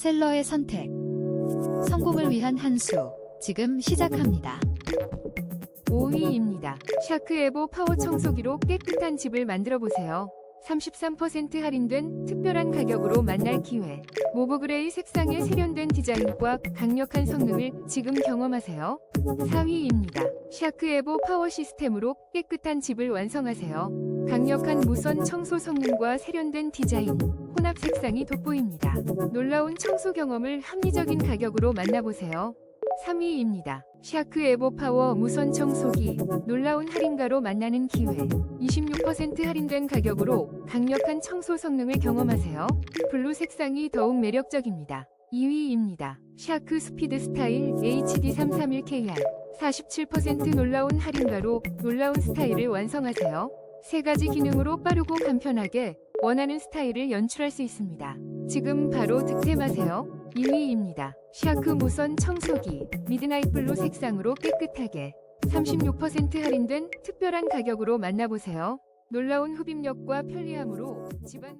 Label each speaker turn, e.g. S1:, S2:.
S1: 셀러의 선택. 성공을 위한 한 수. 지금 시작합니다.
S2: 5위입니다. 샤크 에보 파워 청소기로 깨끗한 집을 만들어 보세요. 33% 할인된 특별한 가격으로 만날 기회. 모브 그레이 색상의 세련된 디자인과 강력한 성능을 지금 경험하세요. 4위입니다. 샤크 에보 파워 시스템으로 깨끗한 집을 완성하세요. 강력한 무선 청소 성능과 세련된 디자인, 혼합 색상이 돋보입니다. 놀라운 청소 경험을 합리적인 가격으로 만나보세요. 3위입니다. 샤크 에보 파워 무선 청소기 놀라운 할인가로 만나는 기회 26% 할인된 가격으로 강력한 청소 성능을 경험하세요. 블루 색상이 더욱 매력적입니다. 2위입니다. 샤크 스피드 스타일 HD331KR 47% 놀라운 할인가로 놀라운 스타일을 완성하세요. 세 가지 기능으로 빠르고 간편하게 원하는 스타일을 연출할 수 있습니다. 지금 바로 득템하세요. 2위입니다. 샤크 무선 청소기 미드나잇 블루 색상으로 깨끗하게 36% 할인된 특별한 가격으로 만나보세요. 놀라운 흡입력과 편리함으로 집안